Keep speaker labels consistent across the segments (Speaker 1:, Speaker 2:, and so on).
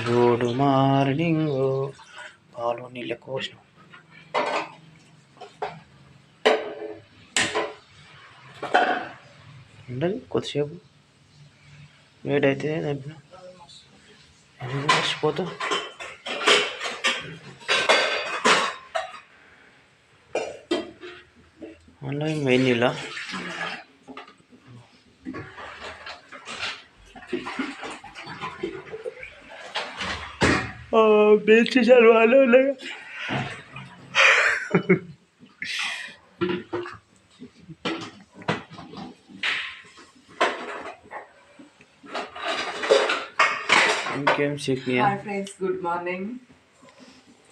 Speaker 1: Good morning పాలు నీళ్ళ కోసం ఉండదు కొద్దిసేపు వేడి అయితే దగ్గర మర్చిపోతా అందులో మెయిన్ నీళ్ళ బెస్ట్ సార్ వాళ్ళు ఇంకేం సిక్కియా
Speaker 2: hi friends good morning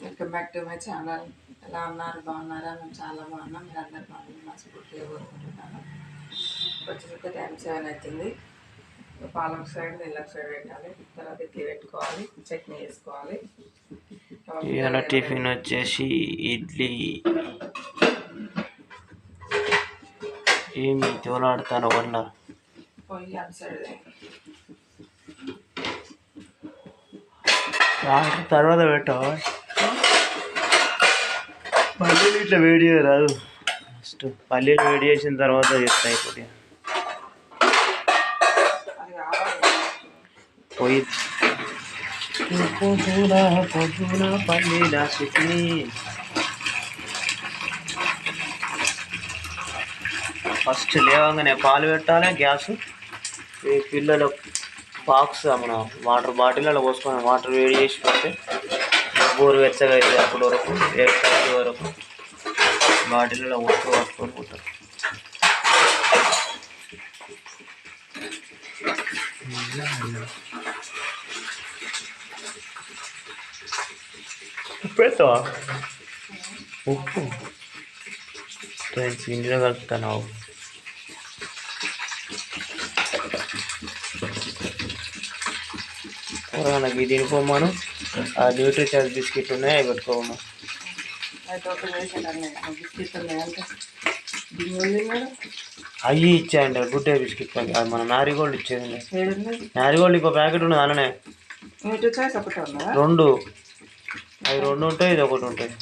Speaker 2: welcome back to my channel ఎలా ఉన్నారు బాగున్నారా మేము చాలా బాగున్నాం మీరు అందరు బాగున్నారు మనస్ఫూర్తిగా కోరుకుంటున్నాను వచ్చేసరికి టైం సెవెన్ అవుతుంది పాలక సైడ్ నీళ్ళకి సైడ్ పెట్టాలి. తర్వాత ఇడ్లీ పెట్టుకోవాలి. చట్నీ వేసుకోవాలి
Speaker 1: ఇవాళ టిఫిన్ వచ్చేసి ఇడ్లీ. ఏమి తోలాడుతాను వల్ల తర్వాత పెట్టావా? పల్లీలు ఇట్లా వేడి రాదు ఫస్ట్ పల్లీలు వేడి చేసిన తర్వాత చేస్తా అయిపోతే
Speaker 2: అది కావాలి
Speaker 1: పోయి పొద్దున పొద్దున పల్లీల చట్నీ ఫస్ట్ లేవగానే పాలు పెట్టాలి గ్యాస్ ఈ పిల్లలు బాక్స్ మన వాటర్ బాటిల్లో పోసుకొని వాటర్ వేడి చేసి పెడితే బోరు వెచ్చగా అవుతుంది అప్పటి వరకు ఎయిట్ థర్టీ వరకు బాటిల్లో పోసుకొని పట్టుకొని పోతారు ఉప్పు వేస్తావా ఉప్పు పిండిలో కలుపుతాను నాకు తినిపోమాను ఆ న్యూట్రీ చార్జ్ బిస్కెట్ ఉన్నాయి అవి పెట్టుకోమా అవి ఇచ్చాయండి గుడ్ డే బిస్కెట్ ప్యాకెట్. అది మన మ్యారీగోల్డ్ ఇచ్చేది మ్యారీగోల్డ్ ఇంకో ప్యాకెట్ ఉన్నది
Speaker 2: ఉందా
Speaker 1: రెండు. అవి రెండు ఉంటాయి ఇది ఒకటి
Speaker 2: ఉంటుంది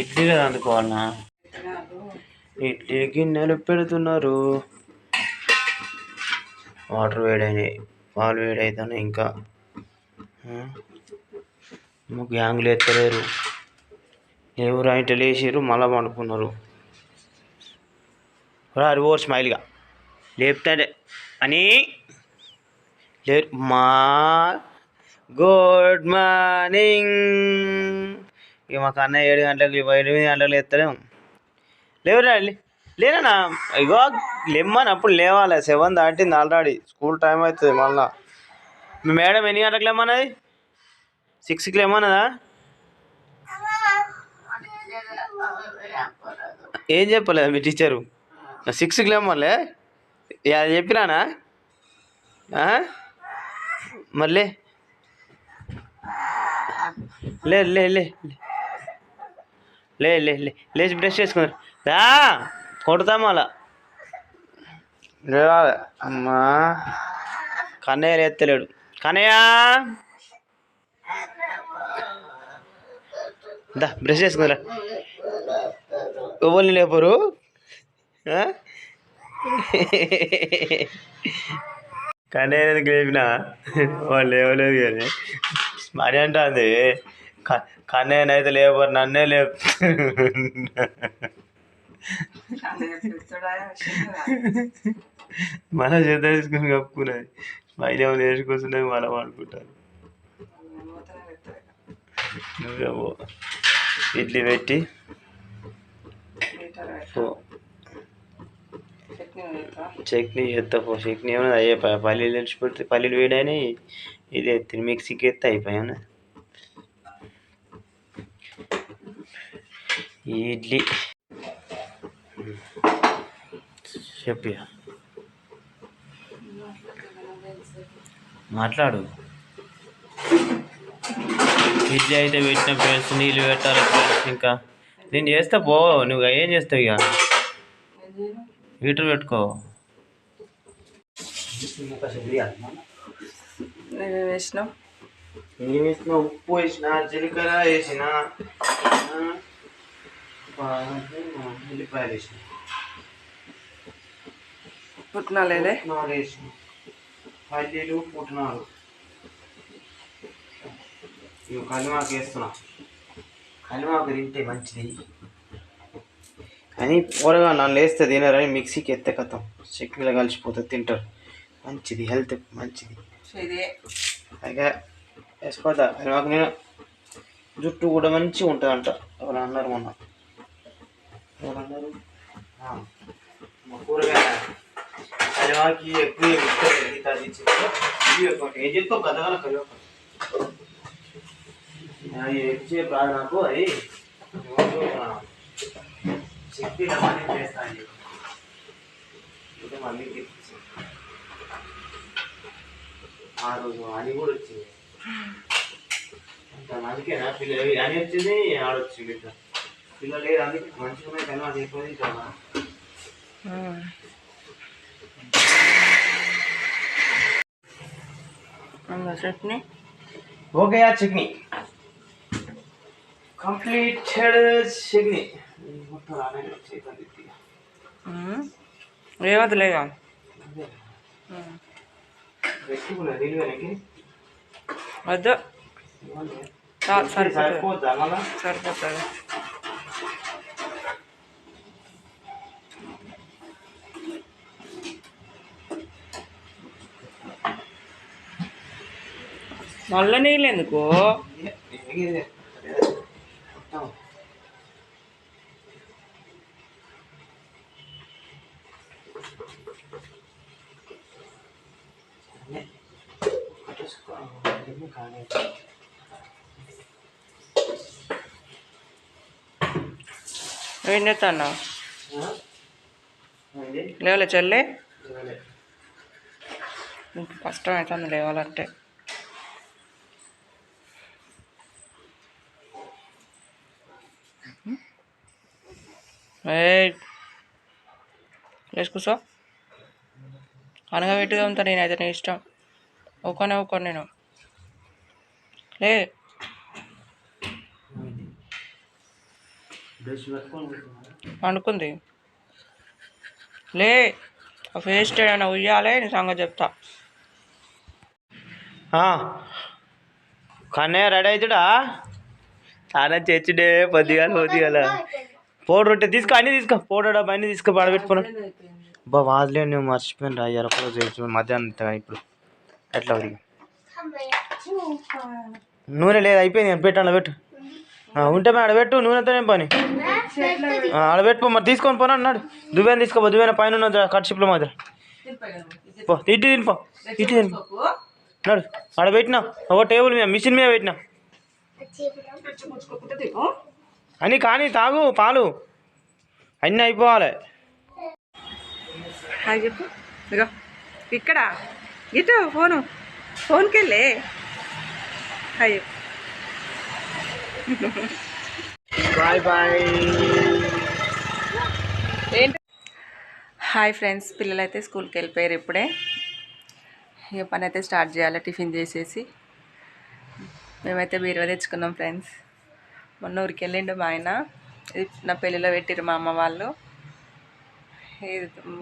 Speaker 1: ఇడ్లీ కదా అందుకోవాలనా ఇడ్లీ గిన్నెలు పెడుతున్నారు. వాటర్ వేడైనాయి పాలు వేడవుతున్నాయి ఇంకా. గ్యాంగ్లు ఎత్తలేరు. ఎవరు ఆయన లేచారు మళ్ళా పండుకున్నారు. రారు ఓర్ స్మైల్గా లేపుతాడే. అని లే మా గుడ్ మార్నింగ్ ఇక మాకు అన్న ఏడు గంటలకు ఎనిమిది గంటలకు ఎత్తలేము లేవురా లే- లేనా ఇగో లెమ్మని అప్పుడు లేవాలి. సెవెన్ దాటింది ఆల్రెడీ. స్కూల్ టైం అవుతుంది మళ్ళా. మీ మేడం ఎన్ని గంటలకు లేమన్నది? సిక్స్కి లేమన్నదా? ఏం చెప్పలేదు మీ టీచరు? సిక్స్కి లేమలే అది చెప్పినానా? ఆ? మళ్ళీ? లే లే లే లే లే లే లేచి బ్రష్ చేసుకున్నారు రా కొడతాం అలా లేవాలి. అమ్మా. కన్నయ్య ఎత్తలేడు కన్నయ్య! దా బ్రష్ చేసుకున్నారా ఎవరిని లేపరు? కానీ కన్నయ్య గెలిపిన వాళ్ళు లేవలేదు కానీ. మరి అంటుంది కన్నయ్యనైతే లేపరు నన్నే లేపు మన చేత తీసుకుని కప్పుకున్నది. పైన ఏమైనా వేసుకొస్తున్నది మనం అనుకుంటారు నువ్వేమో ఇడ్లీ పెట్టి చట్నీ ఎత్తపో చట్నీ ఏమైనా అయిపోయా పల్లీలు తెలిసి పెడితే పల్లీలు వేడైనాయి. ఇది ఎత్తి మిక్సీకి ఎత్తే అయిపోయా ఇడ్లీ. చెప్పి మాట్లాడు. ఇడ్లీ అయితే పెట్టిన ఫ్రెండ్స్ నీళ్ళు పెట్టాలి ఫ్రెండ్స్ ఇంకా. నేను చేస్తా పో నువ్వు ఏం చేస్తావు ఇక? హీటర్ పెట్టుకో. నేను వేసిన ఉప్పు వేసిన జీలకర్ర వేసిన ఉల్లిపాయలు వేసిన.
Speaker 2: పుట్నాలేదే
Speaker 1: పుట్నాలు వేసిన. పల్లీలు పుట్నాలు. ఇవి కలిమాకు వేస్తున్నా. కలిమాకు తింటే మంచిది. కానీ పూరగా నన్ను వేస్తే తినరని మిక్సీకి ఎత్తే కథం. చట్నీలో కలిసిపోతుంది తింటారు. మంచిది హెల్త్ మంచిది.
Speaker 2: ఇదే.
Speaker 1: అయితే వేసుకోవద్దా కలిమాకు నేను జుట్టు కూడా మంచిగా ఉంటుంది అంట ఎవరు అన్నారు మొన్న. ఎవరు అన్నారు? ఆ, మా కూరగాయ కలిమాకి ఎక్కువ ఏం నాకు? అది? శక్తి రమణి చేస్తాయి. ఇది మళ్ళీ తెప్పించింది ఆ రోజు అని కూడా వచ్చింది. అందుకేనా పిల్లలు అని వచ్చింది ఆడొచ్చింది ఇట్లా పిల్లలు లేదు అందుకే మంచిగా కలవాటు అయిపోయింది
Speaker 2: కదా చట్నీ.
Speaker 1: ఓకే చట్నీ.
Speaker 2: కంప్లీటెడ్
Speaker 1: చట్నీ. ఏమతలేగా
Speaker 2: వద్దు. సరిపోతుంది. సరిపోతుంది. నల్ల నీళ్ళు ఎందుకు?
Speaker 1: అన్నీ కానీ
Speaker 2: ఏం చేస్తాను లేవలే చెల్లి. నీకు కష్టం అవుతుంది లేవాలంటే. ఏ లేచి కూర్చో అనగా పెట్టుగా ఉంటా నేనైతే నీ ఇష్టం. ఒక్కనే ఒక్కని నేను. లే. అనుకుంది లే. ఆ ఏమైనా ఉయ్యాలే నీ సంగతి చెప్తా.
Speaker 1: కన్నయ్య రెడీ అవుతుడా? చాలా చచ్చిడే పొద్దుగాల పొద్దుగాల. పౌడర్ ఉంటే తీసుకో అన్నీ తీసుకో. పౌడర్ డబ్బా అన్నీ తీసుకో పడబెట్టుకున్నాను బా వాదులే నువ్వు మర్చిపోయిన రా ఎరపలో మధ్యాహ్నం ఇప్పుడు. ఎట్లా ఉంది? నూనె లేదు అయిపోయింది పెట్టు అలా పెట్టు. ఉంటే మేము ఆడ పెట్టు నూనెతో ఏం పని ఆడ పెట్టుకో మరి తీసుకొని పోనా అన్నాడు. దువ్వేన తీసుకోపో దువ్వేన పైన ఉన్నది కట్ మాత్రం పో ఇటు తినిపో ఇటు తినిపో నడు ఆడ పెట్టినా ఒక టేబుల్ మీద మిషన్ మీద పెట్టినా. అని కానీ తాగు పాలు. అన్నీ అయిపోవాలి.
Speaker 2: హాయ్ చెప్పు. ఇగో ఇక్కడ? ఇటు ఫోను. ఫోన్కి వెళ్ళే హాయ్
Speaker 1: బాయ్ బాయ్.
Speaker 2: ఏంటి? Hi friends. పిల్లలు అయితే స్కూల్కి వెళ్ళిపోయారు ఇప్పుడే. ఇక పని అయితే స్టార్ట్ చేయాలి. టిఫిన్ చేసేసి. మేమైతే బీరువా తెచ్చుకున్నాం ఫ్రెండ్స్. మొన్న ఊరికి వెళ్ళిండు మా ఆయన. ఇది నా పెళ్ళిలో పెట్టిరు మా అమ్మ వాళ్ళు.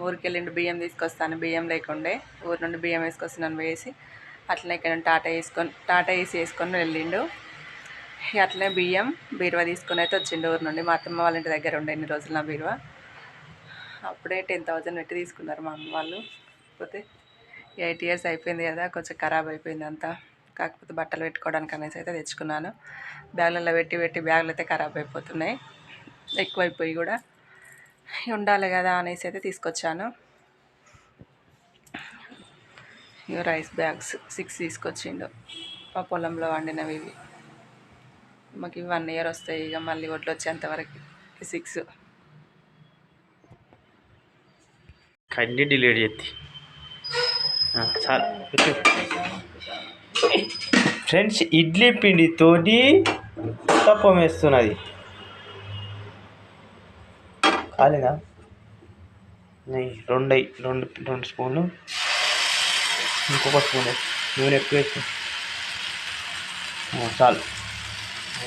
Speaker 2: ఊరికి వెళ్ళిండు బియ్యం తీసుకొస్తాను. బియ్యం లేకుండే ఊరి నుండి బియ్యం వేసుకొస్తున్నాను వేసి అట్లనే ఇక్కడ టాటా వేసుకొని టాటా వేసి వేసుకొని వెళ్ళిండు. అట్లనే బియ్యం బీరువా తీసుకొని అయితే వచ్చిండు ఊరి నుండి. మా అత్తమ్మ వాళ్ళ ఇంటి దగ్గర ఉండే ఎన్ని రోజులు నా బీరువా. అప్పుడే టెన్ థౌజండ్ పెట్టి తీసుకున్నారు మా అమ్మ వాళ్ళు. పోతే ఎయిట్ ఇయర్స్ అయిపోయింది కదా కొంచెం ఖరాబ్ అయిపోయింది అంతా కాకపోతే బట్టలు పెట్టుకోవడానికి అనేసి అయితే తెచ్చుకున్నాను. బ్యాగులలో పెట్టి పెట్టి బ్యాగులు అయితే ఖరాబ్ అయిపోతున్నాయి. ఎక్కువైపోయి కూడా ఉండాలి కదా అనేసి అయితే తీసుకొచ్చాను. రైస్ బ్యాగ్స్ సిక్స్ తీసుకొచ్చిండు. మా పొలంలో వండినవి ఇవి. మాకు ఇవి వన్ ఇయర్ వస్తాయి. ఇక మళ్ళీ ఒడ్లు వచ్చేంతవరకు సిక్స్.
Speaker 1: కన్నీ డిలీట్ చేతి చాలా. ఫ్రెండ్స్ ఇడ్లీ పిండితోటి తప్పం వేస్తున్నది. కాలేదా? నెయ్యి రెండు అయ్యి రెండు రెండు స్పూన్లు. ఇంకొక స్పూన్ నూనె ఎక్కువ వేసి చాలు.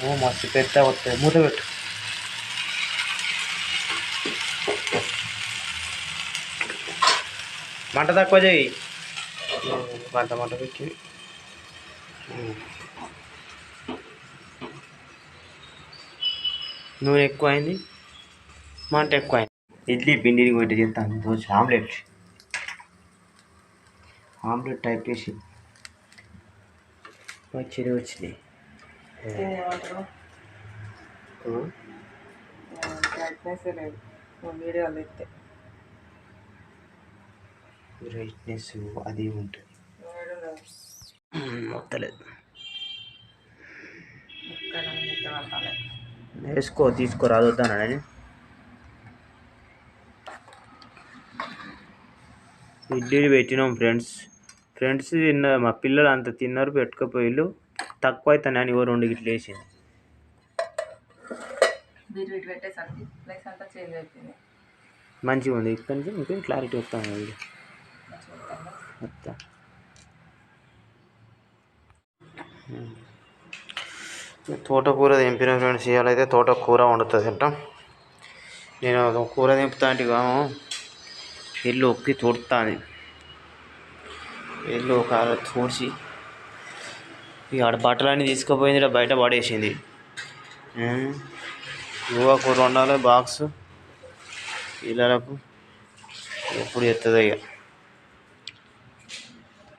Speaker 1: ఓ మస్తు పెద్ద వస్తుంది మూత పెట్టు. మంట తక్కువ చేయి. మంట మంట పెట్టి. నూనె ఎక్కువ అయింది మంట ఎక్కువ అయింది ఇడ్లీ పిండిని కొట్టి చేస్తాను దోశ ఆమ్లెట్. ఆమ్లెట్ టైప్ చేసి వచ్చింది. వచ్చింది
Speaker 2: బ్రైట్నెస్
Speaker 1: అది ఉంటుంది. మొత్తలేదు వేసుకో తీసుకో రాదు నేను ఇడ్లీలు పెట్టినాం ఫ్రెండ్స్. ఫ్రెండ్స్ తిన్న మా పిల్లలు అంత తిన్నారు పెట్టుకపోయిళ్ళు. తక్కువ అవుతాను అని ఓ రెండు గిట్లు వేసింది. మంచిగా ఉంది ఇక్కడ నుంచి ఇంకేం క్లారిటీ వస్తాను వీడియో. వస్తా. తోటకూర దింపిన ఫ్రెండ్స్ ఇవాళైతే తోటకూర వండుతుంది అంట నేను కూర దింపుతా అంటే కాము ఇల్లు ఒక్కి తోడుతుంది ఇల్లు ఒక తోడిచి ఇక ఆడ బట్టలన్నీ తీసుకుపోయింది బయట పడేసింది. గువ్వ కూర వండాలి బాక్స్ పిల్లలకు ఎప్పుడు ఎత్తదో ఇక